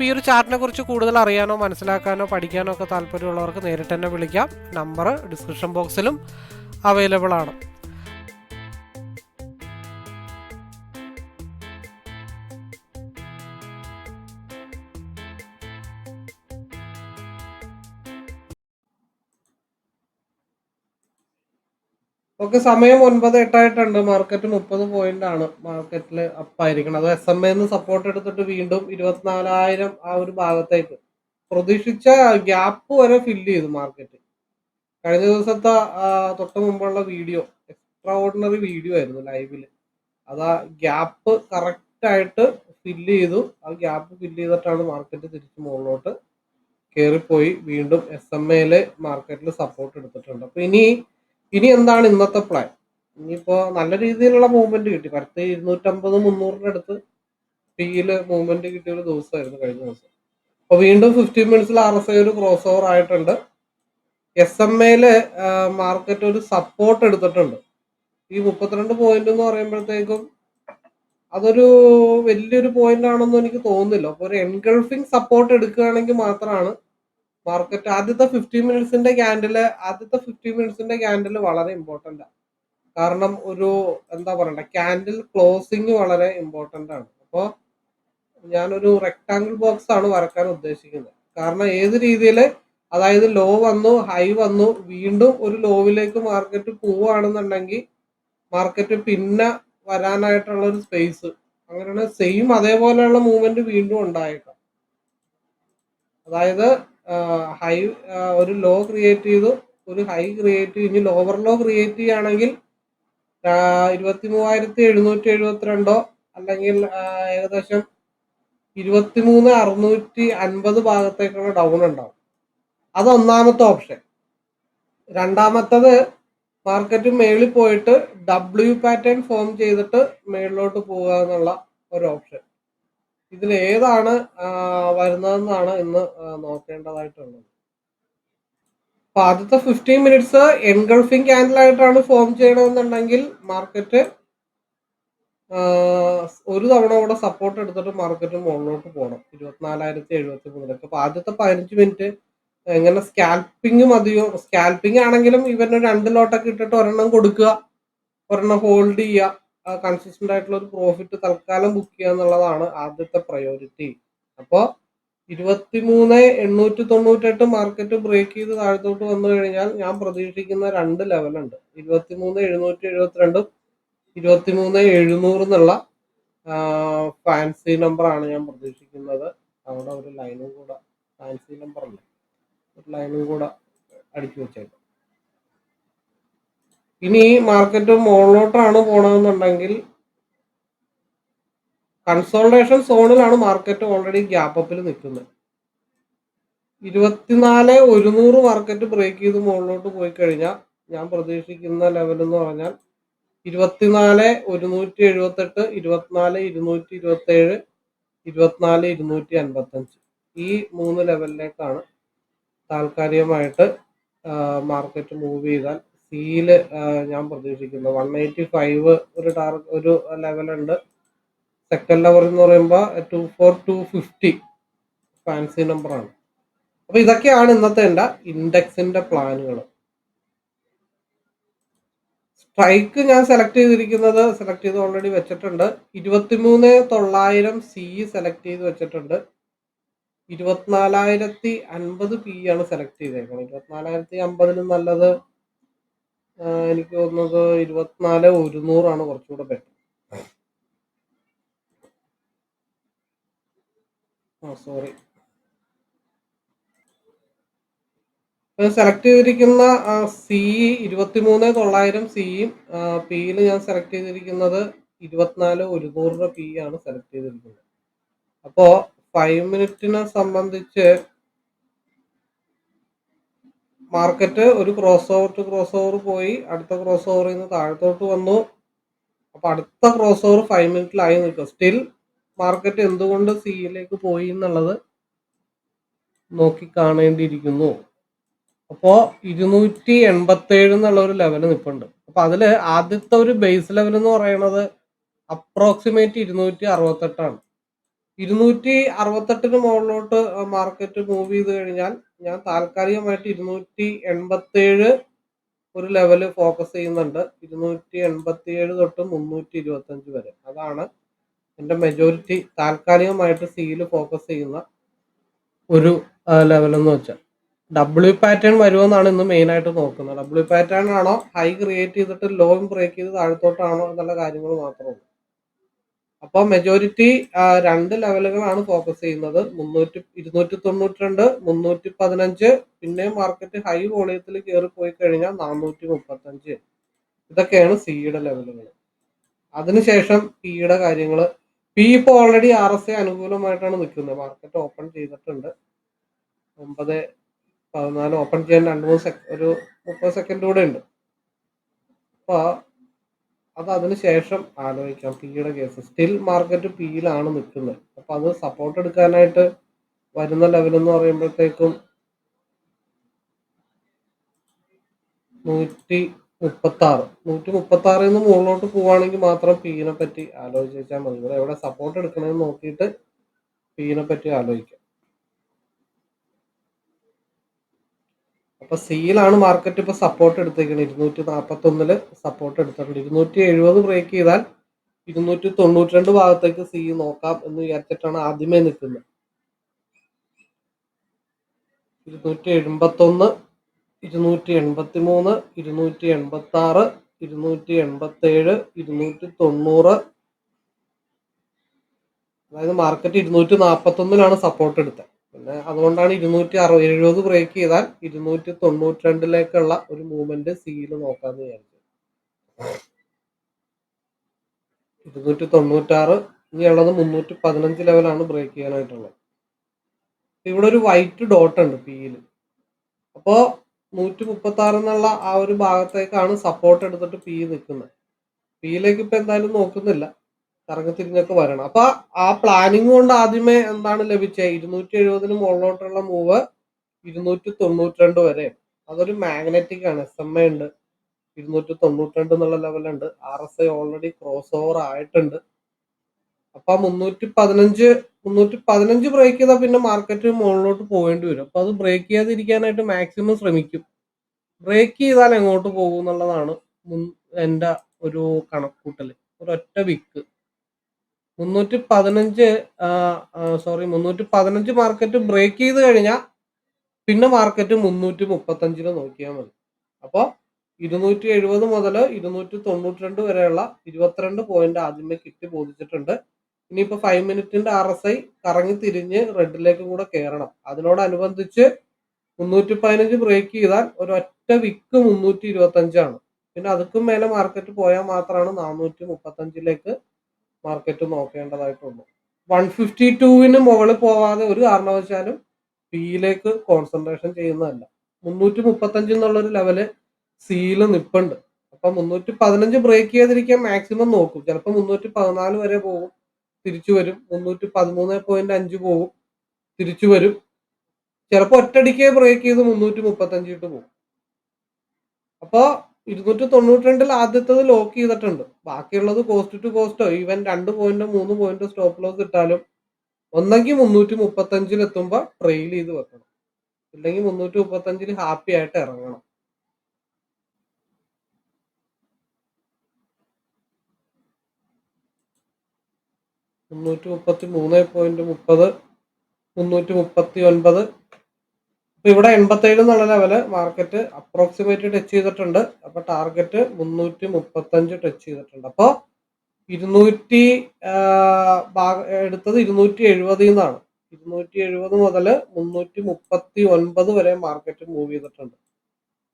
അപ്പോൾ ഈ ഒരു ചാർട്ടിനെ കുറിച്ച് കൂടുതൽ അറിയാനോ മനസ്സിലാക്കാനോ പഠിക്കാനോ ഒക്കെ താല്പര്യമുള്ളവർക്ക് നേരിട്ട് തന്നെ വിളിക്കാം. നമ്പർ ഡിസ്ക്രിപ്ഷൻ ബോക്സിലും അവൈലബിൾ ആണ്. ഓക്കെ സമയം ഒൻപത് എട്ടായിട്ടുണ്ട്. മാർക്കറ്റ് മുപ്പത് പോയിന്റ് ആണ് മാർക്കറ്റിൽ അപ്പായിരിക്കണം അത് എസ് എം എന്ന് സപ്പോർട്ട് എടുത്തിട്ട് വീണ്ടും ഇരുപത്തിനാലായിരം ആ ഒരു ഭാഗത്തേക്ക്. പ്രതീക്ഷിച്ച ഗ്യാപ്പ് വരെ ഫില്ല് ചെയ്തു മാർക്കറ്റ് കഴിഞ്ഞ ദിവസത്തെ തൊട്ട് മുമ്പുള്ള വീഡിയോ എക്സ്ട്രാ ഓർഡിനറി വീഡിയോ ആയിരുന്നു ലൈവിൽ അത് ആ ഗ്യാപ്പ് കറക്റ്റ് ആയിട്ട് ഫില്ല് ചെയ്തു. ആ ഗ്യാപ്പ് ഫില്ല് ചെയ്തിട്ടാണ് മാർക്കറ്റ് തിരിച്ച് മുകളിലോട്ട് കയറിപ്പോയി വീണ്ടും എസ് എം എയിലെ മാർക്കറ്റിൽ സപ്പോർട്ട് എടുത്തിട്ടുണ്ട്. അപ്പോൾ ഇനി ഇനി എന്താണ് ഇന്നത്തെ പ്ലാൻ ഇനിയിപ്പോ നല്ല രീതിയിലുള്ള മൂവ്മെന്റ് കിട്ടി. പരത്ത് ഇരുന്നൂറ്റമ്പത് മുന്നൂറിന്റെ അടുത്ത് പിയിൽ മൂവ്മെന്റ് കിട്ടിയ ഒരു ദിവസമായിരുന്നു കഴിഞ്ഞ ദിവസം. അപ്പൊ വീണ്ടും ഫിഫ്റ്റീൻ മിനിറ്റ്സിൽ ആർ എസ് ഐ ഒരു ക്രോസ് ഓവർ ആയിട്ടുണ്ട് എസ് എം എയിൽ മാർക്കറ്റ് ഒരു സപ്പോർട്ട് എടുത്തിട്ടുണ്ട്. ഈ മുപ്പത്തിരണ്ട് പോയിന്റ് എന്ന് പറയുമ്പോഴത്തേക്കും അതൊരു വലിയൊരു പോയിന്റ് ആണെന്ന് എനിക്ക് തോന്നുന്നില്ല. അപ്പൊ ഒരു എൻഗൾഫിംഗ് സപ്പോർട്ട് എടുക്കുകയാണെങ്കിൽ മാത്രമാണ് മാർക്കറ്റ് ആദ്യത്തെ ഫിഫ്റ്റീൻ മിനിറ്റ്സിന്റെ ക്യാൻഡിൽ ആദ്യത്തെ ഫിഫ്റ്റീൻ മിനിറ്റ്സിന്റെ ക്യാൻഡിൽ വളരെ ഇമ്പോർട്ടന്റ് ആണ് കാരണം ഒരു എന്താ പറയണ്ട ക്യാൻഡിൽ ക്ലോസിങ് വളരെ ഇമ്പോർട്ടന്റ് ആണ്. അപ്പോൾ ഞാനൊരു റെക്ടാങ്കിൾ ബോക്സ് ആണ് വരക്കാൻ ഉദ്ദേശിക്കുന്നത്. കാരണം ഏത് രീതിയിൽ അതായത് ലോ വന്നു ഹൈ വന്നു വീണ്ടും ഒരു ലോവിലേക്ക് മാർക്കറ്റ് പോവുകയാണെന്നുണ്ടെങ്കിൽ മാർക്കറ്റ് പിന്നെ വരാനായിട്ടുള്ള ഒരു സ്പേസ് അങ്ങനെയാണ് സെയിം അതേപോലെയുള്ള മൂവ്മെന്റ് വീണ്ടും ഉണ്ടായേക്കാം. അതായത് ഹൈ ഒരു ലോ ക്രിയേറ്റ് ചെയ്തു. ഒരു ഹൈ ക്രിയേറ്റ് ചെയ്ത്. ഇനി ലോവർ ലോ ക്രിയേറ്റ് ചെയ്യുകയാണെങ്കിൽ ഇരുപത്തി മൂവായിരത്തി എഴുന്നൂറ്റി എഴുപത്തിരണ്ടോ അല്ലെങ്കിൽ ഏകദേശം ഇരുപത്തി മൂന്ന് അറുന്നൂറ്റി അൻപത് ഭാഗത്തേക്കുള്ള ഡൗൺ ഉണ്ടാവും അത് ഒന്നാമത്തെ ഓപ്ഷൻ രണ്ടാമത്തത് മാർക്കറ്റ് മേളിൽ പോയിട്ട് ഡബ്ല്യു പാറ്റേൺ ഫോം ചെയ്തിട്ട് മേളിലോട്ട് പോകുക എന്നുള്ള ഒരു ഓപ്ഷൻ ഇതിൽ ഏതാണ് വരുന്നതെന്നാണ് ഇന്ന് നോക്കേണ്ടതായിട്ടുള്ളത്. അപ്പൊ ആദ്യത്തെ ഫിഫ്റ്റീൻ മിനിറ്റ്സ് എൻഗൾഫിംഗ് ക്യാൻഡിൽ ആയിട്ടാണ് ഫോം ചെയ്യണമെന്നുണ്ടെങ്കിൽ മാർക്കറ്റ് ഒരു തവണ കൂടെ സപ്പോർട്ട് എടുത്തിട്ട് മാർക്കറ്റ് മുകളിലോട്ട് പോകണം. ഇരുപത്തിനാലായിരത്തി എഴുപത്തി മൂന്നിലേക്ക് അപ്പൊ ആദ്യത്തെ പതിനഞ്ച് മിനിറ്റ് എങ്ങനെ സ്കാൽപ്പിംഗ് മതിയോ? സ്കാൽപ്പിംഗ് ആണെങ്കിലും ഇവന് രണ്ട് ലോട്ടൊക്കെ ഇട്ടിട്ട് ഒരെണ്ണം കൊടുക്കുക. ഒരെണ്ണം ഹോൾഡ് ചെയ്യുക. കൺസിസ്റ്റന്റ് ആയിട്ടുള്ള ഒരു പ്രോഫിറ്റ് തൽക്കാലം ബുക്ക് ചെയ്യുക എന്നുള്ളതാണ് ആദ്യത്തെ പ്രയോറിറ്റി അപ്പോൾ ഇരുപത്തിമൂന്ന് എണ്ണൂറ്റി തൊണ്ണൂറ്റെട്ട് മാർക്കറ്റ് ബ്രേക്ക് ചെയ്ത് താഴത്തോട്ട് വന്നു കഴിഞ്ഞാൽ ഞാൻ പ്രതീക്ഷിക്കുന്ന രണ്ട് ലെവലുണ്ട് ഇരുപത്തിമൂന്ന് എഴുന്നൂറ്റി എഴുപത്തിരണ്ടും ഇരുപത്തിമൂന്ന് എഴുന്നൂറ് എന്നുള്ള ഫാൻസി നമ്പറാണ് ഞാൻ പ്രതീക്ഷിക്കുന്നത്. അവിടെ ഒരു ലൈനും കൂടെ ഫാൻസി നമ്പറല്ല ഒരു ലൈനും കൂടെ അടിച്ചു വെച്ചേക്കാം. ഇനി മാർക്കറ്റ് മുകളിലോട്ടാണ് പോണതെന്നുണ്ടെങ്കിൽ കൺസോൾട്ടേഷൻ സോണിലാണ് മാർക്കറ്റ് ഓൾറെഡി ഗ്യാപ്പ് അപ്പിൽ നിൽക്കുന്നത്. ഇരുപത്തിനാല് ഒരുന്നൂറ് മാർക്കറ്റ് ബ്രേക്ക് ചെയ്ത് മുകളിലോട്ട് പോയി കഴിഞ്ഞാൽ ഞാൻ പ്രതീക്ഷിക്കുന്ന ലെവൽ എന്ന് പറഞ്ഞാൽ ഇരുപത്തിനാല് ഒരുന്നൂറ്റി എഴുപത്തെട്ട് ഇരുപത്തിനാല് ഇരുന്നൂറ്റി ഇരുപത്തി ഏഴ് ഇരുപത്തിനാല് ഇരുന്നൂറ്റി അൻപത്തഞ്ച്. ഈ മൂന്ന് ലെവലിലേക്കാണ് താൽക്കാലികമായിട്ട് മാർക്കറ്റ് മൂവ് ചെയ്താൽ സിയിൽ ഞാൻ പ്രതീക്ഷിക്കുന്നത് വൺ എയ്റ്റി ഫൈവ് ഒരു ടാർഗറ്റ് ഒരു ലെവലുണ്ട് സെക്കൻഡ് ലെവൽ എന്ന് പറയുമ്പോൾ two four two fifty fancy നമ്പറാണ് അപ്പൊ ഇതൊക്കെയാണ് ഇന്നത്തെ എന്റെ ഇൻഡെക്സിന്റെ പ്ലാനുകൾ. സ്ട്രൈക്ക് ഞാൻ സെലക്ട് ചെയ്തിരിക്കുന്നത് സെലക്ട് ചെയ്ത് ഓൾറെഡി വെച്ചിട്ടുണ്ട്. ഇരുപത്തിമൂന്ന് തൊള്ളായിരം സി സെലക്ട് ചെയ്ത് വെച്ചിട്ടുണ്ട്. ഇരുപത്തിനാലായിരത്തി അൻപത് പി ആണ് സെലക്ട് ചെയ്തേക്കുന്നത് ഇരുപത്തിനാലായിരത്തി അമ്പതിലും നല്ലത് എനിക്ക് തോന്നുന്നത് ഇരുപത്തിനാല് ഒരുന്നൂറാണ് കുറച്ചുകൂടെ ബെറ്റർ സോറി സെലക്ട് ചെയ്തിരിക്കുന്ന സി ഇരുപത്തിമൂന്ന് തൊള്ളായിരം സിയും പിയിൽ ഞാൻ സെലക്ട് ചെയ്തിരിക്കുന്നത് ഇരുപത്തിനാല് ഒരുന്നൂറിന്റെ പി ആണ് സെലക്ട് ചെയ്തിരിക്കുന്നത്. അപ്പോ ഫൈവ് മിനിറ്റിനെ സംബന്ധിച്ച് മാർക്കറ്റ് ഒരു cross over two cross over പോയി. അടുത്ത ക്രോസ് ഓവറിൽ നിന്ന് താഴത്തോട്ട് വന്നു. അപ്പൊ അടുത്ത ക്രോസ് ഓവർ ഫൈവ് മിനിറ്റിലായി നിൽക്കും. സ്റ്റിൽ മാർക്കറ്റ് എന്തുകൊണ്ട് സിയിലേക്ക് പോയി എന്നുള്ളത് നോക്കി കാണേണ്ടിയിരിക്കുന്നു. അപ്പോ ഇരുന്നൂറ്റി എൺപത്തി ഏഴ് എന്നുള്ള ഒരു ലെവൽ നിൽപ്പുണ്ട് അപ്പൊ അതിൽ ആദ്യത്തെ ഒരു ബേസ് ലെവൽ എന്ന് പറയുന്നത് അപ്രോക്സിമേറ്റ് ഇരുന്നൂറ്റി അറുപത്തെട്ടാണ് ഇരുന്നൂറ്റി അറുപത്തെട്ടിന് മുകളിലോട്ട് മാർക്കറ്റ് മൂവ് ചെയ്ത് കഴിഞ്ഞാൽ ഞാൻ താൽക്കാലികമായിട്ട് ഇരുന്നൂറ്റി എൺപത്തി ഏഴ് ഒരു ലെവൽ ഫോക്കസ് ചെയ്യുന്നുണ്ട്. ഇരുന്നൂറ്റി എൺപത്തി ഏഴ് തൊട്ട് മുന്നൂറ്റി ഇരുപത്തി അഞ്ച് വരെ. അതാണ് എന്റെ മെജോറിറ്റി താൽക്കാലികമായിട്ട് സിയിൽ ഫോക്കസ് ചെയ്യുന്ന ഒരു ലെവൽ എന്ന് വെച്ചാൽ. ഡബ്ല്യു പാറ്റേൺ വരുമെന്നാണ് ഇന്ന് മെയിൻ ആയിട്ട് നോക്കുന്നത്. ഡബ്ല്യു പാറ്റേൺ ആണോ? ഹൈ ക്രിയേറ്റ് ചെയ്തിട്ട് ലോ ബ്രേക്ക് ചെയ്ത് താഴത്തോട്ടാണോ? എന്നുള്ള കാര്യങ്ങൾ മാത്രമേ അപ്പോൾ മെജോറിറ്റി രണ്ട് ലെവലുകളാണ് ഫോക്കസ് ചെയ്യുന്നത്. മുന്നൂറ്റി ഇരുന്നൂറ്റി തൊണ്ണൂറ്റി രണ്ട് മുന്നൂറ്റി പതിനഞ്ച് പിന്നെ മാർക്കറ്റ് ഹൈ വോളിയത്തിൽ കയറി പോയി കഴിഞ്ഞാൽ നാനൂറ്റി മുപ്പത്തഞ്ച്. ഇതൊക്കെയാണ് സിയുടെ ലെവലുകൾ അതിനുശേഷം പിയുടെ കാര്യങ്ങൾ പി ഇപ്പോൾ ഓൾറെഡി ആർ എസ് എ അനുകൂലമായിട്ടാണ് നിൽക്കുന്നത്. മാർക്കറ്റ് ഓപ്പൺ ചെയ്തിട്ടുണ്ട്. ഒമ്പത് പതിനാല് ഓപ്പൺ ചെയ്യാൻ രണ്ട് മൂന്ന് സെക്ക ഒരു മുപ്പത് സെക്കൻഡ് കൂടെ ഉണ്ട്. അപ്പോൾ അത് അതിന് ശേഷം ആലോചിക്കാം. പിയുടെ കേസ്. സ്റ്റിൽ മാർക്കറ്റ് പിയിലാണ് നിൽക്കുന്നത്. അപ്പൊ അത് സപ്പോർട്ട് എടുക്കാനായിട്ട് വരുന്ന ലെവൽ എന്ന് പറയുമ്പോഴത്തേക്കും നൂറ്റി മുപ്പത്തി ആറ് നൂറ്റി മുപ്പത്തി ആറിൽ നിന്ന് മുകളിലോട്ട് പോവുകയാണെങ്കിൽ മാത്രം പീനെ പറ്റി ആലോചിച്ചാൽ മതി. ഇവിടെ എവിടെ സപ്പോർട്ട് എടുക്കണമെന്ന് നോക്കിയിട്ട് പീനെ പറ്റി ആലോചിക്കാം. അപ്പൊ സിയിലാണ് മാർക്കറ്റ് ഇപ്പൊ സപ്പോർട്ട് എടുത്തേക്കുന്നത് ഇരുന്നൂറ്റി നാൽപ്പത്തി ഒന്നിൽ സപ്പോർട്ട് എടുത്തിട്ടുണ്ട്. ഇരുന്നൂറ്റി എഴുപത് ബ്രേക്ക് ചെയ്താൽ ഇരുന്നൂറ്റി തൊണ്ണൂറ്റി രണ്ട് ഭാഗത്തേക്ക് സി നോക്കാം എന്ന് വിചാരിച്ചിട്ടാണ് ആദ്യമേ നിൽക്കുന്നത്. ഇരുന്നൂറ്റി എഴുപത്തി ഒന്ന് ഇരുന്നൂറ്റി എൺപത്തി മൂന്ന് ഇരുന്നൂറ്റി എൺപത്തി ആറ് ഇരുന്നൂറ്റി എൺപത്തി ഏഴ് ഇരുന്നൂറ്റി തൊണ്ണൂറ്. അതായത് മാർക്കറ്റ് ഇരുന്നൂറ്റി നാൽപ്പത്തി ഒന്നിലാണ് സപ്പോർട്ട് എടുത്തത്. പിന്നെ അതുകൊണ്ടാണ് ഇരുന്നൂറ്റി അറുപത് എഴുപത് ബ്രേക്ക് ചെയ്താൽ ഇരുന്നൂറ്റി തൊണ്ണൂറ്റി രണ്ടിലേക്കുള്ള ഒരു മൂവ്മെന്റ് സിയിൽ നോക്കാന്ന് വിചാരിച്ചു. ഇരുന്നൂറ്റി തൊണ്ണൂറ്റാറ് ഇനിയുള്ളത് മുന്നൂറ്റി പതിനഞ്ച് ലെവലാണ് ബ്രേക്ക് ചെയ്യാനായിട്ടുള്ളത്. ഇവിടെ ഒരു വൈറ്റ് ഡോട്ട് ഉണ്ട് പിയിൽ അപ്പോ നൂറ്റി മുപ്പത്തി ആറ് എന്നുള്ള ആ ഒരു ഭാഗത്തേക്കാണ് സപ്പോർട്ട് എടുത്തിട്ട് പി നിൽക്കുന്നത്. പിയിലേക്ക് ഇപ്പൊ എന്തായാലും നോക്കുന്നില്ല. കറങ്ങി വരണം. അപ്പൊ ആ പ്ലാനിങ് കൊണ്ട് ആദ്യമേ എന്താണ് ലഭിച്ചത് ഇരുന്നൂറ്റി എഴുപതിന് മുകളിലോട്ടുള്ള മൂവ് ഇരുന്നൂറ്റി തൊണ്ണൂറ്റി രണ്ട് വരെ. അതൊരു മാഗ്നറ്റിക് ആണ്. എസ് എം എ ഉണ്ട്. ഇരുന്നൂറ്റി തൊണ്ണൂറ്റി രണ്ട് എന്നുള്ള ലെവലുണ്ട് R S I already cross over ആയിട്ടുണ്ട്. അപ്പൊ മുന്നൂറ്റി പതിനഞ്ച് മുന്നൂറ്റി പതിനഞ്ച് ബ്രേക്ക് ചെയ്താൽ പിന്നെ മാർക്കറ്റ് മുകളിലോട്ട് പോകേണ്ടി വരും. അപ്പൊ അത് ബ്രേക്ക് ചെയ്യാതിരിക്കാനായിട്ട് മാക്സിമം ശ്രമിക്കും. ബ്രേക്ക് ചെയ്താൽ എങ്ങോട്ട് പോകും എന്നുള്ളതാണ് എന്റെ ഒരു കണക്കൂട്ടൽ. ഒരൊറ്റ വിക്ക്. മുന്നൂറ്റി പതിനഞ്ച് സോറി മുന്നൂറ്റി പതിനഞ്ച് മാർക്കറ്റ് ബ്രേക്ക് ചെയ്ത് കഴിഞ്ഞാൽ പിന്നെ മാർക്കറ്റ് മുന്നൂറ്റി മുപ്പത്തഞ്ചിന് നോക്കിയാൽ മതി. അപ്പോൾ ഇരുന്നൂറ്റി എഴുപത് മുതൽ ഇരുന്നൂറ്റി തൊണ്ണൂറ്റി രണ്ട് വരെയുള്ള ഇരുപത്തിരണ്ട് പോയിന്റ് ആദ്യമേ കിട്ടി ബോധിച്ചിട്ടുണ്ട്. ഇനിയിപ്പോൾ ഫൈവ് മിനിറ്റിന്റെ ആർ എസ് ഐ കറങ്ങി തിരിഞ്ഞ് റെഡിലേക്കും കൂടെ കയറണം അതിനോടനുബന്ധിച്ച് മുന്നൂറ്റി പതിനഞ്ച് ബ്രേക്ക് ചെയ്താൽ ഒരൊറ്റ വിക്ക് മുന്നൂറ്റി ഇരുപത്തഞ്ചാണ് പിന്നെ അതുക്കും മേലെ മാർക്കറ്റ് പോയാൽ മാത്രമാണ് നാനൂറ്റി മുപ്പത്തഞ്ചിലേക്ക് മാർക്കറ്റ് നോക്കേണ്ടതായിട്ടുള്ളൂ. വൺ ഫിഫ്റ്റി ടുവിന് മുകളിൽ പോവാതെ ഒരു കാരണവശാലും പിയിലേക്ക് കോൺസെൻട്രേഷൻ ചെയ്യുന്നതല്ല. മുന്നൂറ്റി മുപ്പത്തഞ്ച് എന്നുള്ളൊരു ലെവൽ സിയിൽ നിപ്പുണ്ട്. അപ്പൊ മുന്നൂറ്റി പതിനഞ്ച് ബ്രേക്ക് ചെയ്തിരിക്കാൻ മാക്സിമം നോക്കും. ചിലപ്പോൾ മുന്നൂറ്റി പതിനാല് വരെ പോകും തിരിച്ചു വരും. മുന്നൂറ്റി പതിമൂന്ന് പോയിന്റ് അഞ്ച് പോകും തിരിച്ചു വരും. ചിലപ്പോൾ ഒറ്റടിക്ക് ബ്രേക്ക് ചെയ്ത് മുന്നൂറ്റി മുപ്പത്തഞ്ച് ഇട്ട് പോകും. അപ്പോ ഇരുന്നൂറ്റി തൊണ്ണൂറ്റി രണ്ടിൽ ആദ്യത്തത് ലോക്ക് ചെയ്തിട്ടുണ്ട്. ബാക്കിയുള്ളത് കോസ്റ്റ് ടു കോസ്റ്റോ ഈവൻ രണ്ട് പോയിന്റ് മൂന്ന് പോയിന്റ് സ്റ്റോപ്പ് ലോസ് ഇട്ടാലും ഒന്നെങ്കിൽ മുന്നൂറ്റി മുപ്പത്തഞ്ചിൽ എത്തുമ്പോൾ ട്രെയിൽ ചെയ്ത് വെക്കണം. ഇല്ലെങ്കിൽ മുന്നൂറ്റി മുപ്പത്തഞ്ചിൽ ഹാപ്പി ആയിട്ട് ഇറങ്ങണം. മുന്നൂറ്റി മുപ്പത്തി മൂന്ന് പോയിന്റ് മുപ്പത് മുന്നൂറ്റി മുപ്പത്തി ഒൻപത് ഇപ്പൊ ഇവിടെ എൺപത്തേഴ് എന്നുള്ള ലെവൽ മാർക്കറ്റ് അപ്രോക്സിമേറ്റ് ടച്ച് ചെയ്തിട്ടുണ്ട്. അപ്പൊ ടാർഗറ്റ് മുന്നൂറ്റി മുപ്പത്തഞ്ച് ടച്ച് ചെയ്തിട്ടുണ്ട്. അപ്പോൾ ഇരുന്നൂറ്റി എടുത്തത് ഇരുന്നൂറ്റി എഴുപതിൽ നിന്നാണ് ഇരുന്നൂറ്റി എഴുപത് മുതൽ മുന്നൂറ്റി മുപ്പത്തി ഒൻപത് വരെ മാർക്കറ്റ് മൂവ് ചെയ്തിട്ടുണ്ട്.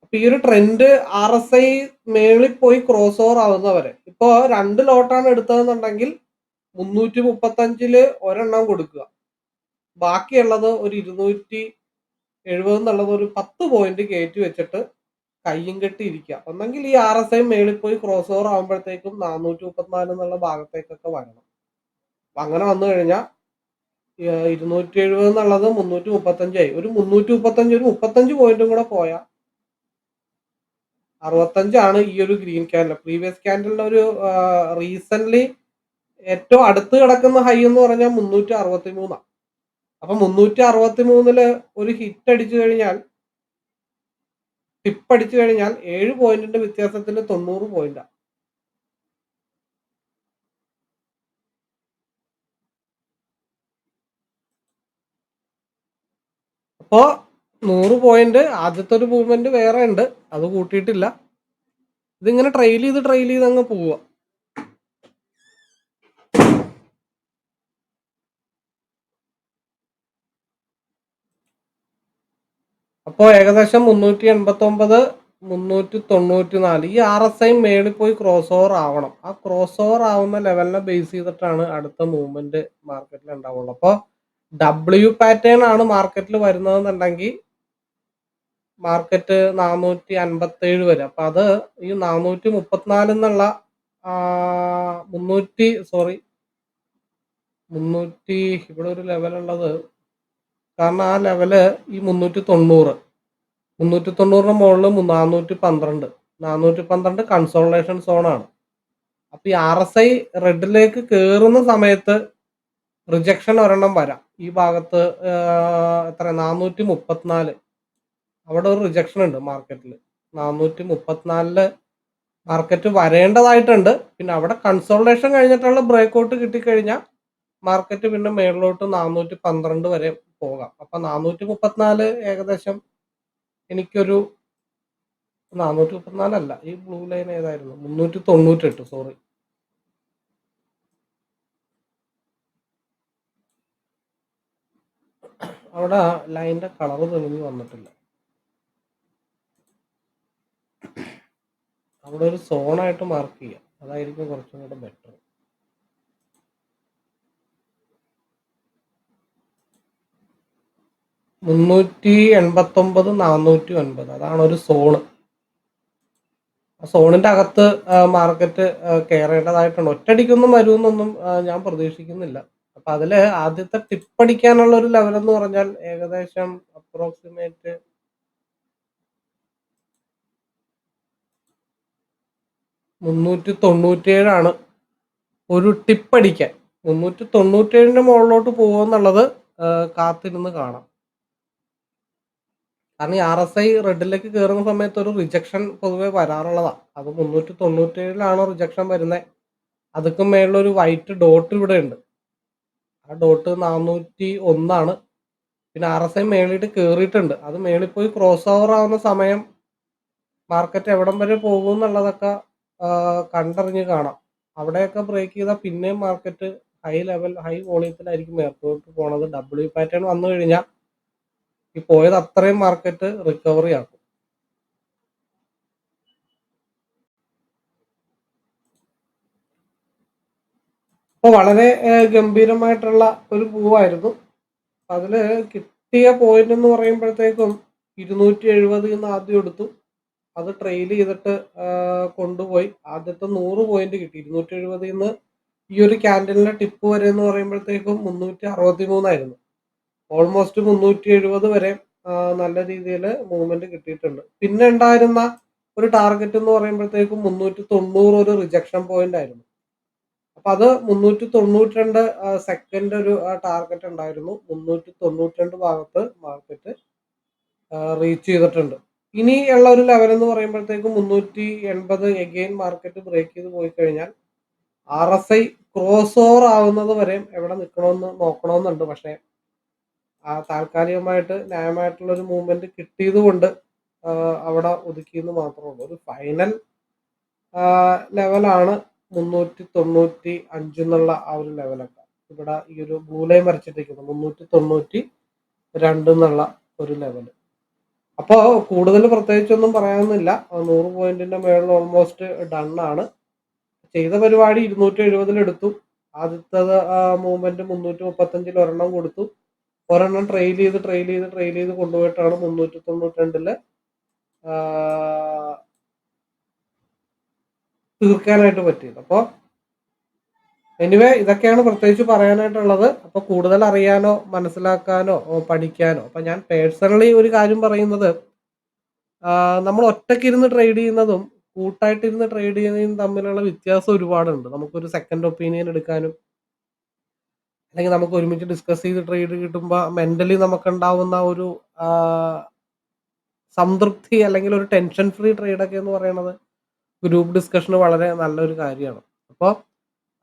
അപ്പൊ ഈ ഒരു ട്രെൻഡ് ആർ എസ് ഐ മേളിൽ പോയി ക്രോസ് ഓവർ ആവുന്നവരെ ഇപ്പോ രണ്ട് ലോട്ടാണ് എടുത്തതെന്നുണ്ടെങ്കിൽ മുന്നൂറ്റി മുപ്പത്തഞ്ചിൽ ഒരെണ്ണം കൊടുക്കുക. ബാക്കിയുള്ളത് ഒരു ഇരുന്നൂറ്റി എഴുപത് എന്നുള്ളത് ഒരു പത്ത് പോയിന്റ് കയറ്റി വെച്ചിട്ട് കയ്യും കെട്ടി ഇരിക്കുക. ഒന്നെങ്കിൽ ഈ ആർ എസ് ഐ മേളിൽ പോയി ക്രോസ് ഓവർ ആകുമ്പോഴത്തേക്കും നാനൂറ്റി മുപ്പത്തിനാല് എന്നുള്ള ഭാഗത്തേക്കൊക്കെ വരണം. അപ്പൊ അങ്ങനെ വന്നു കഴിഞ്ഞാൽ ഇരുന്നൂറ്റി എഴുപത് എന്നുള്ളത് മുന്നൂറ്റി മുപ്പത്തഞ്ചായി ഒരു മുന്നൂറ്റി മുപ്പത്തഞ്ച് ഒരു മുപ്പത്തഞ്ച് പോയിന്റും കൂടെ പോയാൽ അറുപത്തഞ്ചാണ് ഈ ഒരു ഗ്രീൻ ക്യാൻഡിൽ പ്രീവിയസ് ക്യാൻഡലിന്റെ ഒരു റീസെന്റ് ഏറ്റവും അടുത്ത് കിടക്കുന്ന ഹൈ എന്ന് പറഞ്ഞാൽ മുന്നൂറ്റി അറുപത്തി മൂന്നാണ് അപ്പൊ മുന്നൂറ്റി അറുപത്തി മൂന്നിൽ ഒരു ഹിറ്റ് അടിച്ചു കഴിഞ്ഞാൽ ടിപ്പ് അടിച്ചു കഴിഞ്ഞാൽ ഏഴ് പോയിന്റിന്റെ വ്യത്യാസത്തിന് തൊണ്ണൂറ് പോയിന്റാണ് അപ്പോ നൂറ് പോയിന്റ് ആദ്യത്തെ ഒരു മൂവ്മെന്റ് വേറെ ഉണ്ട് അത് കൂട്ടിയിട്ടില്ല. ഇതിങ്ങനെ ട്രെയിൽ ചെയ്ത് ട്രെയിൽ ചെയ്ത് അങ്ങ് പോവുക. അപ്പോൾ ഏകദേശം മുന്നൂറ്റി എൺപത്തി ഒമ്പത് മുന്നൂറ്റി തൊണ്ണൂറ്റി നാല് ഈ ആർ എസ് ഐ മേളിൽ പോയി ക്രോസ് ഓവർ ആവണം. ആ ക്രോസ് ഓവർ ആവുന്ന ലെവലിനെ ബേസ് ചെയ്തിട്ടാണ് അടുത്ത മൂവ്മെന്റ് മാർക്കറ്റിൽ ഉണ്ടാവുള്ളൂ. അപ്പോൾ ഡബ്ല്യു പാറ്റേൺ ആണ് മാർക്കറ്റിൽ വരുന്നതെന്നുണ്ടെങ്കിൽ മാർക്കറ്റ് നാനൂറ്റി അൻപത്തേഴ് വരെ. അപ്പൊ അത് ഈ നാനൂറ്റി മുപ്പത്തിനാല് എന്നുള്ള മുന്നൂറ്റി സോറി മുന്നൂറ്റി ഇവിടെ ഒരു ലെവലുള്ളത് കാരണം ആ ലെവൽ ഈ മുന്നൂറ്റി തൊണ്ണൂറ് മുന്നൂറ്റി തൊണ്ണൂറിന് മുകളിൽ നാനൂറ്റി പന്ത്രണ്ട് നാനൂറ്റി പന്ത്രണ്ട് കൺസോളേഷൻ സോണാണ് അപ്പൊ ഈ ആർ എസ് ഐ റെഡിലേക്ക് കയറുന്ന സമയത്ത് റിജക്ഷൻ ഒരെണ്ണം വരാം. ഈ ഭാഗത്ത് എത്ര? നാനൂറ്റി മുപ്പത്തിനാല് അവിടെ ഒരു റിജക്ഷൻ ഉണ്ട് മാർക്കറ്റിൽ നാനൂറ്റി മുപ്പത്തിനാലിൽ മാർക്കറ്റ് വരേണ്ടതായിട്ടുണ്ട്. പിന്നെ അവിടെ കൺസോൾട്ടേഷൻ കഴിഞ്ഞിട്ടുള്ള ബ്രേക്ക് ഔട്ട് കിട്ടിക്കഴിഞ്ഞാൽ മാർക്കറ്റ് പിന്നെ മേളിലോട്ട് നാനൂറ്റി പന്ത്രണ്ട് വരെ പോകാം. അപ്പൊ നാനൂറ്റി മുപ്പത്തിനാല് ഏകദേശം എനിക്കൊരു നാനൂറ്റി മുപ്പത്തിനാലല്ല ഈ ബ്ലൂ ലൈൻ ഏതായിരുന്നു? മുന്നൂറ്റി തൊണ്ണൂറ്റെട്ട് സോറി അവിടെ ലൈനിന്റെ കളർ തെളിഞ്ഞു വന്നിട്ടില്ല. അവിടെ ഒരു സോണായിട്ട് മാർക്ക് ചെയ്യാം. അതായിരിക്കും കുറച്ചും കൂടെ ബെറ്റർ മുന്നൂറ്റി എൺപത്തൊമ്പത് നാനൂറ്റി ഒൻപത് അതാണ് ഒരു സോണ് സോണിന്റെ അകത്ത് മാർക്കറ്റ് കയറേണ്ടതായിട്ടുണ്ട് ഒറ്റടിക്കൊന്നും വരുമെന്നൊന്നും ഞാൻ പ്രതീക്ഷിക്കുന്നില്ല. അപ്പൊ അതിൽ ആദ്യത്തെ ടിപ്പടിക്കാനുള്ള ഒരു ലെവൽ എന്ന് പറഞ്ഞാൽ ഏകദേശം അപ്രോക്സിമേറ്റ് മുന്നൂറ്റി തൊണ്ണൂറ്റിയേഴാണ് ഒരു ടിപ്പടിക്കാൻ. മുന്നൂറ്റി തൊണ്ണൂറ്റിയേഴിന്റെ മുകളിലോട്ട് പോകുമെന്നുള്ളത് കാത്തിരുന്ന് കാണാം. കാരണം ഈ ആർ എസ് ഐ റെഡിലേക്ക് കയറുന്ന സമയത്ത് ഒരു റിജക്ഷൻ പൊതുവെ വരാറുള്ളതാണ് അത് മുന്നൂറ്റി തൊണ്ണൂറ്റേഴിലാണ് റിജക്ഷൻ വരുന്നത് അതുക്കും മേളിലൊരു വൈറ്റ് ഡോട്ട് ഇവിടെ ഉണ്ട്. ആ ഡോട്ട് നാനൂറ്റി ഒന്നാണ് പിന്നെ ആർ എസ് ഐ മേളിട്ട് കയറിയിട്ടുണ്ട് അത് മേളിൽ പോയി ക്രോസ് ഓവർ ആവുന്ന സമയം മാർക്കറ്റ് എവിടം വരെ പോകും എന്നുള്ളതൊക്കെ കണ്ടറിഞ്ഞ് കാണാം. അവിടെയൊക്കെ ബ്രേക്ക് ചെയ്താൽ പിന്നെയും മാർക്കറ്റ് ഹൈ ലെവൽ ഹൈ വോളിയത്തിലായിരിക്കും എയർപോർട്ട് പോണത്. ഡബ്ല്യു പാറ്റേൺ വന്നു കഴിഞ്ഞാൽ ഈ പോയത് അത്രയും മാർക്കറ്റ് റിക്കവറി ആക്കും. അപ്പൊ വളരെ ഗംഭീരമായിട്ടുള്ള ഒരു പൂവായിരുന്നു. അതിൽ കിട്ടിയ പോയിന്റ് എന്ന് പറയുമ്പോഴത്തേക്കും ഇരുന്നൂറ്റി എഴുപത് എന്ന് ആദ്യം എടുത്തു. അത് ട്രെയിൽ ചെയ്തിട്ട് കൊണ്ടുപോയി. ആദ്യത്തെ നൂറ് പോയിന്റ് കിട്ടി. ഇരുന്നൂറ്റി എഴുപതിൽ നിന്ന് ഈ ഒരു ക്യാൻഡലിന്റെ ടിപ്പ് വരെ എന്ന് പറയുമ്പോഴത്തേക്കും മുന്നൂറ്റി അറുപത്തി മൂന്നായിരുന്നു ഓൾമോസ്റ്റ് മുന്നൂറ്റി എഴുപത് വരെ നല്ല രീതിയിൽ മൂവ്മെന്റ് കിട്ടിയിട്ടുണ്ട്. പിന്നെ ഉണ്ടായിരുന്ന ഒരു ടാർഗറ്റ് എന്ന് പറയുമ്പോഴത്തേക്കും മുന്നൂറ്റി തൊണ്ണൂറ് ഒരു റിജക്ഷൻ പോയിന്റ് ആയിരുന്നു. അപ്പൊ അത് മുന്നൂറ്റി തൊണ്ണൂറ്റി രണ്ട് സെക്കൻഡ് ഒരു ടാർഗറ്റ് ഉണ്ടായിരുന്നു. മുന്നൂറ്റി തൊണ്ണൂറ്റി രണ്ട് ഭാഗത്ത് മാർക്കറ്റ് റീച്ച് ചെയ്തിട്ടുണ്ട്. ഇനി ഉള്ള ഒരു ലെവൽ എന്ന് പറയുമ്പോഴത്തേക്കും മുന്നൂറ്റി എൺപത് എഗെയിൻ മാർക്കറ്റ് ബ്രേക്ക് ചെയ്ത് പോയി കഴിഞ്ഞാൽ R S I cross over ആവുന്നത് വരെ എവിടെ നിൽക്കണമെന്ന് നോക്കണമെന്നുണ്ട് പക്ഷേ ആ താൽക്കാലികമായിട്ട് ന്യായമായിട്ടുള്ള ഒരു മൂവ്മെന്റ് കിട്ടിയത് കൊണ്ട് അവിടെ ഒതുക്കിയെന്ന് മാത്രമേ ഉള്ളൂ. ഒരു ഫൈനൽ ലെവലാണ് മുന്നൂറ്റി തൊണ്ണൂറ്റി അഞ്ചെന്നുള്ള ആ ഒരു ലെവലൊക്കെ ഇവിടെ ഈ ഒരു ബ്ലൂ ലൈൻ വരച്ചിട്ടിരിക്കുന്നത് മുന്നൂറ്റി തൊണ്ണൂറ്റി രണ്ട് എന്നുള്ള ഒരു ലെവൽ അപ്പോൾ കൂടുതൽ പ്രത്യേകിച്ചൊന്നും പറയാനൊന്നുമില്ല. നൂറ് പോയിന്റിന്റെ മേളിൽ ഓൾമോസ്റ്റ് ഡൺ ആണ്. ചെയ്ത പരിപാടി ഇരുന്നൂറ്റി എഴുപതിൽ എടുത്തു ആദ്യത്തെ മൂവ്മെന്റ് മുന്നൂറ്റി മുപ്പത്തഞ്ചിൽ ഒരെണ്ണം കൊടുത്തു. ഒരെണ്ണം ട്രെയിൽ ചെയ്ത് ട്രെയിൽ ചെയ്ത് ട്രെയിൽ ചെയ്ത് കൊണ്ടുപോയിട്ടാണ് മുന്നൂറ്റി തൊണ്ണൂറ്റി രണ്ടിൽ തീർക്കാനായിട്ട് പറ്റിയത്. അപ്പോൾ എനിവേ ഇതൊക്കെയാണ് പ്രത്യേകിച്ച് പറയാനായിട്ടുള്ളത്. അപ്പോൾ കൂടുതൽ അറിയാനോ മനസ്സിലാക്കാനോ പഠിക്കാനോ അപ്പൊ ഞാൻ പേഴ്സണലി ഒരു കാര്യം പറയുന്നത് നമ്മൾ ഒറ്റയ്ക്കിരുന്ന് ട്രേഡ് ചെയ്യുന്നതും കൂട്ടായിട്ടിരുന്ന് ട്രേഡ് ചെയ്യുന്നതും തമ്മിലുള്ള വ്യത്യാസം ഒരുപാടുണ്ട്. നമുക്കൊരു സെക്കൻഡ് ഒപ്പീനിയൻ എടുക്കാനും അല്ലെങ്കിൽ നമുക്ക് ഒരുമിച്ച് ഡിസ്കസ് ചെയ്ത് ട്രേഡ് കിട്ടുമ്പോൾ മെന്റലി നമുക്ക് ഉണ്ടാവുന്ന ഒരു സംതൃപ്തി അല്ലെങ്കിൽ ഒരു ടെൻഷൻ ഫ്രീ ട്രേഡൊക്കെ എന്ന് പറയുന്നത് ഗ്രൂപ്പ് ഡിസ്കഷന് വളരെ നല്ലൊരു കാര്യമാണ്. അപ്പോൾ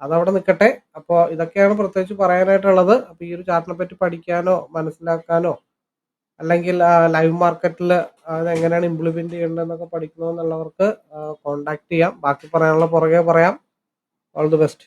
അതവിടെ നിൽക്കട്ടെ അപ്പോൾ ഇതൊക്കെയാണ് പ്രത്യേകിച്ച് പറയാനായിട്ടുള്ളത്. അപ്പോൾ ഈ ഒരു ചാർട്ടിനെ പറ്റി പഠിക്കാനോ മനസ്സിലാക്കാനോ അല്ലെങ്കിൽ ലൈവ് മാർക്കറ്റിൽ അത് എങ്ങനെയാണ് ഇംപ്ലിമെന്റ് ചെയ്യേണ്ടതെന്നൊക്കെ പഠിക്കണമെന്നുള്ളവർക്ക് കോണ്ടാക്ട് ചെയ്യാം. ബാക്കി പറയാനുള്ള പുറകെ പറയാം. ഓൾ ദി ബെസ്റ്റ്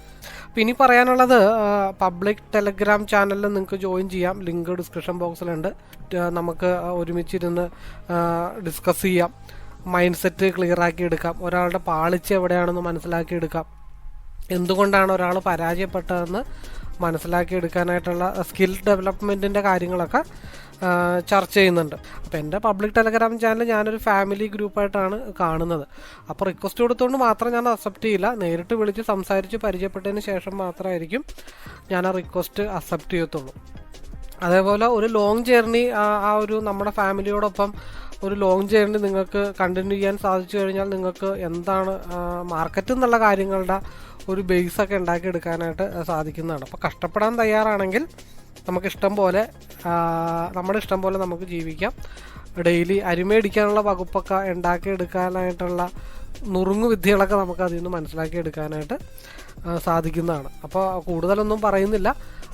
ഇനി പറയാനുള്ളത് പബ്ലിക് ടെലഗ്രാം ചാനലിൽ നിങ്ങൾക്ക് ജോയിൻ ചെയ്യാം. ലിങ്ക് ഡിസ്ക്രിപ്ഷൻ ബോക്സിലുണ്ട് നമുക്ക് ഒരുമിച്ചിരുന്ന് ഡിസ്കസ് ചെയ്യാം. മൈൻഡ് സെറ്റ് ക്ലിയർ ആക്കി എടുക്കാം. ഒരാളുടെ പാളിച്ച എവിടെയാണെന്ന് മനസ്സിലാക്കി എടുക്കാം. എന്തുകൊണ്ടാണ് ഒരാൾ പരാജയപ്പെട്ടതെന്ന് മനസ്സിലാക്കി എടുക്കാനായിട്ടുള്ള സ്കിൽ ഡെവലപ്മെന്റിന്റെ കാര്യങ്ങളൊക്കെ ചർച്ച ചെയ്യുന്നുണ്ട്. അപ്പോൾ എന്റെ പബ്ലിക് ടെലഗ്രാം ചാനൽ ഞാനൊരു ഫാമിലി ഗ്രൂപ്പായിട്ടാണ് കാണുന്നത്. അപ്പോൾ റിക്വസ്റ്റ് കൊടുത്തുകൊണ്ട് മാത്രം ഞാൻ അക്സെപ്റ്റ് ചെയ്യില്ല. നേരിട്ട് വിളിച്ച് സംസാരിച്ച് പരിചയപ്പെട്ടതിന് ശേഷം മാത്രമായിരിക്കും ഞാൻ ആ റിക്വസ്റ്റ് അക്സെപ്റ്റ് ചെയ്യത്തുള്ളൂ. അതേപോലെ ഒരു ലോങ് ജേർണി ആ ഒരു നമ്മുടെ ഫാമിലിയോടൊപ്പം ഒരു ലോങ് ജേർണി നിങ്ങൾക്ക് കണ്ടിന്യൂ ചെയ്യാൻ സാധിച്ചു കഴിഞ്ഞാൽ നിങ്ങൾക്ക് എന്താണ് മാർക്കറ്റ് എന്നുള്ള കാര്യങ്ങളുടെ ഒരു ബേസൊക്കെ ഉണ്ടാക്കിയെടുക്കാനായിട്ട് സാധിക്കുന്നതാണ്. അപ്പോൾ കഷ്ടപ്പെടാൻ തയ്യാറാണെങ്കിൽ നമുക്ക് ഇഷ്ടം പോലെ നമ്മുടെ ഇഷ്ടം പോലെ നമുക്ക് ജീവിക്കാം. ഡെയിലി അരിമേടിക്കാനുള്ള വകുപ്പൊക്കെ ഉണ്ടാക്കിയെടുക്കാനായിട്ടുള്ള നുറുങ്ങു വിദ്യകളൊക്കെ നമുക്ക് അതിൽ നിന്ന് മനസ്സിലാക്കി എടുക്കാനായിട്ട് സാധിക്കുന്നതാണ്. അപ്പോൾ കൂടുതലൊന്നും പറയുന്നില്ല.